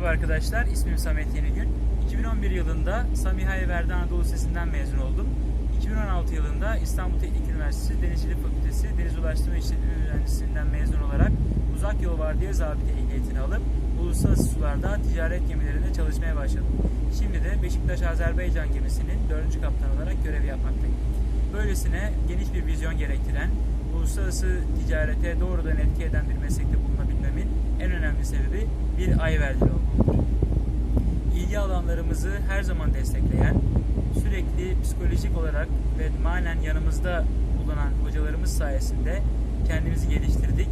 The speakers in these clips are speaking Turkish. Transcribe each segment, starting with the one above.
Merhaba arkadaşlar, ismim Samet Yenigün. 2011 yılında Samiha Verdi Anadolu Lisesi'nden mezun oldum. 2016 yılında İstanbul Teknik Üniversitesi Denizcilik Fakültesi Deniz Ulaştırma İşletme Mühendisliğinden mezun olarak uzak yol vardiya zabiti ehliyetini alıp uluslararası sularda ticaret gemilerinde çalışmaya başladım. Şimdi de Beşiktaş Azerbaycan gemisinin 4. kaptan olarak görev yapmaktayım. Böylesine geniş bir vizyon gerektiren, uluslararası ticarete doğrudan etki eden bir meslekte bulunabilmemin en önemli sebebi bir ay verdiği olmalıdır. İlgi alanlarımızı her zaman destekleyen, sürekli psikolojik olarak ve manen yanımızda bulunan hocalarımız sayesinde kendimizi geliştirdik.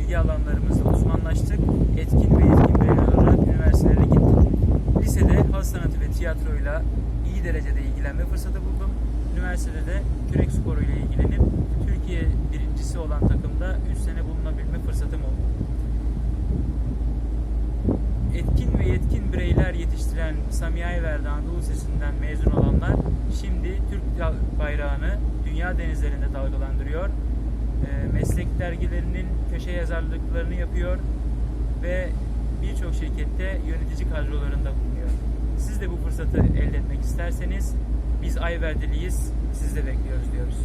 İlgi alanlarımızda uzmanlaştık. Etkin ve yetkin bireyler olarak üniversitelere gittik. Lisede haz sanatı ve tiyatroyla iyi derecede ilgilenme fırsatı buldum. Üniversitede de kürek sporuyla ilgilenip Türkiye birincisi olan takımda 3 sene bulunabilme Etkin ve yetkin bireyler yetiştiren Samiha Verdi Anadolu Lisesi'nden mezun olanlar şimdi Türk bayrağını dünya denizlerinde dalgalandırıyor. Eee, Meslek dergilerinin köşe yazarlıklarını yapıyor ve birçok şirkette yönetici kadrolarında bulunuyor. Siz de bu fırsatı elde etmek isterseniz biz Ayverdiliyiz, siz de bekliyoruz diyoruz.